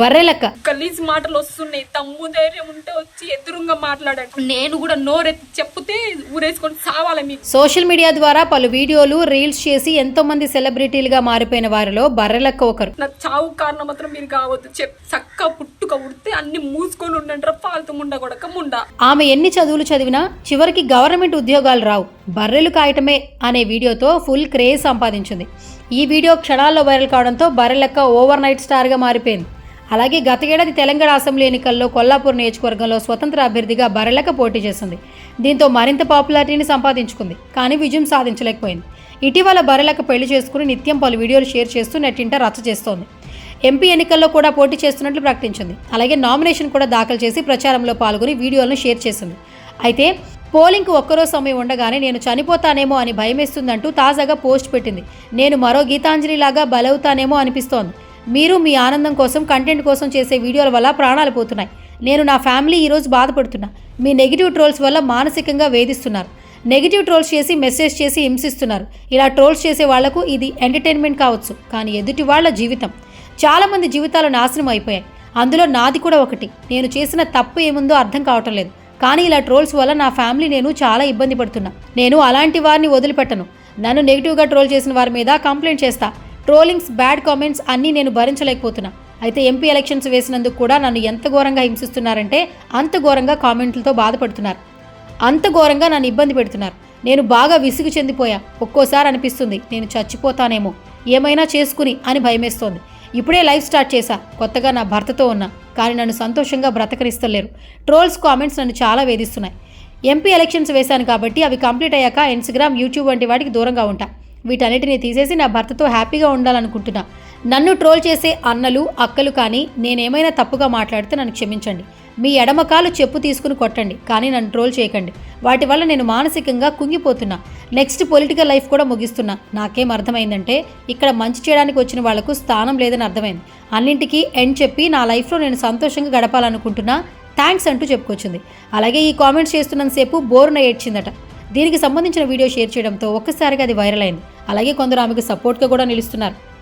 బర్రెలక్క గలీజ్ మాటలు వస్తున్నాయి. తమ్ము ధైర్యం ఉంటే వచ్చి ఎదురుగా మాట్లాడండి. నేను కూడా నోరెత్తి చెప్తే ఊరేసుకొని సావాలి మీకు? సోషల్ మీడియా ద్వారా పలు వీడియోలు రీల్స్ చేసి ఎంతో మంది సెలబ్రిటీలుగా మారిపోయిన వారిలో బర్రెలక్క ఒకరు. నా చావు కారణం మాత్రం మీరు కావద్దు. చెప్. చక్క పుట్టుక ఉడితే అన్ని మూసుకొని ఉండండి ఫాల్తు ముండ కొడక ముండ. ఆమె ఎన్ని చదువులు చదివినా చివరికి గవర్నమెంట్ ఉద్యోగాలు రావు. బర్రెలు కాయటమే అనే వీడియోతో ఫుల్ క్రేజ్ సంపాదించింది. ఈ వీడియో క్షణాల్లో వైరల్ కావడంతో బర్రెలక్క ఓవర్ నైట్ స్టార్గా మారిపోయింది. అలాగే గత ఏడాది తెలంగాణ అసెంబ్లీ ఎన్నికల్లో కొల్లాపూర్ నియోజకవర్గంలో స్వతంత్ర అభ్యర్థిగా బరలక పోటీ చేసింది. దీంతో మరింత పాపులారిటీని సంపాదించుకుంది. కానీ విజయం సాధించలేకపోయింది. ఇటీవల బరలక పెళ్ళి చేసుకుని నిత్యం పలు వీడియోలు షేర్ చేస్తూ నెట్టింట రచ్చ చేస్తోంది. ఎంపీ ఎన్నికల్లో కూడా పోటీ చేస్తున్నట్లు ప్రకటించింది. అలాగే నామినేషన్ కూడా దాఖలు చేసి ప్రచారంలో పాల్గొని వీడియోలను షేర్ చేసింది. అయితే పోలింగ్కు ఒక్కరోజు సమయం ఉండగానే నేను చనిపోతానేమో అని భయమేస్తుందంటూ తాజాగా పోస్ట్ పెట్టింది. నేను మరో గీతాంజలిలాగా బలవుతానేమో అనిపిస్తోంది. మీరు మీ ఆనందం కోసం కంటెంట్ కోసం చేసే వీడియోల వల్ల ప్రాణాలు పోతున్నాయి. నేను నా ఫ్యామిలీ ఈరోజు బాధపడుతున్నా. మీ నెగిటివ్ ట్రోల్స్ వల్ల మానసికంగా వేధిస్తున్నారు. నెగిటివ్ ట్రోల్స్ చేసి మెసేజ్ చేసి హింసిస్తున్నారు. ఇలా ట్రోల్స్ చేసే వాళ్ళకు ఇది ఎంటర్టైన్మెంట్ కావచ్చు కానీ ఎదుటి వాళ్ళ జీవితం. చాలామంది జీవితాలు నాశనం అయిపోయాయి. అందులో నాది కూడా ఒకటి. నేను చేసిన తప్పు ఏముందో అర్థం కావటం లేదు. కానీ ఇలా ట్రోల్స్ వల్ల నా ఫ్యామిలీ నేను చాలా ఇబ్బంది పడుతున్నా. నేను అలాంటి వారిని వదిలిపెట్టను. నన్ను నెగిటివ్గా ట్రోల్ చేసిన వారి మీద కంప్లైంట్ చేస్తా. ట్రోలింగ్స్ బ్యాడ్ కామెంట్స్ అన్నీ నేను భరించలేకపోతున్నా. అయితే ఎంపీ ఎలక్షన్స్ వేసినందుకు కూడా నన్ను ఎంత ఘోరంగా హింసిస్తున్నారంటే అంత ఘోరంగా కామెంట్లతో బాధపడుతున్నారు. అంత ఘోరంగా నన్ను ఇబ్బంది పెడుతున్నారు. నేను బాగా విసుగు చెందిపోయా. ఒక్కోసారి అనిపిస్తుంది నేను చచ్చిపోతానేమో. ఏమైనా చేసుకుని అని భయమేస్తోంది. ఇప్పుడే లైఫ్ స్టార్ట్ చేశా. కొత్తగా నా భర్తతో ఉన్నా. కానీ నన్ను సంతోషంగా బ్రతకనిస్తలేరు. ట్రోల్స్ కామెంట్స్ నన్ను చాలా వేధిస్తున్నాయి. ఎంపీ ఎలక్షన్స్ వేశాను కాబట్టి అవి కంప్లీట్ అయ్యాక ఇన్స్టాగ్రామ్ యూట్యూబ్ వంటి వాటికి దూరంగా ఉంటా. వీటన్నిటిని తీసేసి నా భర్తతో హ్యాపీగా ఉండాలనుకుంటున్నా. నన్ను ట్రోల్ చేసే అన్నలు అక్కలు కానీ నేనేమైనా తప్పుగా మాట్లాడితే నన్ను క్షమించండి. మీ ఎడమకాలు చెప్పు తీసుకుని కొట్టండి కానీ నన్ను ట్రోల్ చేయకండి. వాటి వల్ల నేను మానసికంగా కుంగిపోతున్నా. నెక్స్ట్ పొలిటికల్ లైఫ్ కూడా ముగిస్తున్నా. నాకేం అర్థమైందంటే ఇక్కడ మంచి చేయడానికి వచ్చిన వాళ్ళకు స్థానం లేదని అర్థమైంది. అన్నింటికీ ఎండ్ చెప్పి నా లైఫ్లో నేను సంతోషంగా గడపాలనుకుంటున్నా. థ్యాంక్స్ అంటూ చెప్పుకొచ్చింది. అలాగే ఈ కామెంట్స్ చేస్తున్నంతసేపు బోర్న ఏడ్చిందట. దీనికి సంబంధించిన వీడియో షేర్ చేయడంతో ఒక్కసారిగా అది వైరల్ అయింది. అలాగే కొందరు ఆమెకు సపోర్ట్గా కూడా నిలుస్తున్నారు.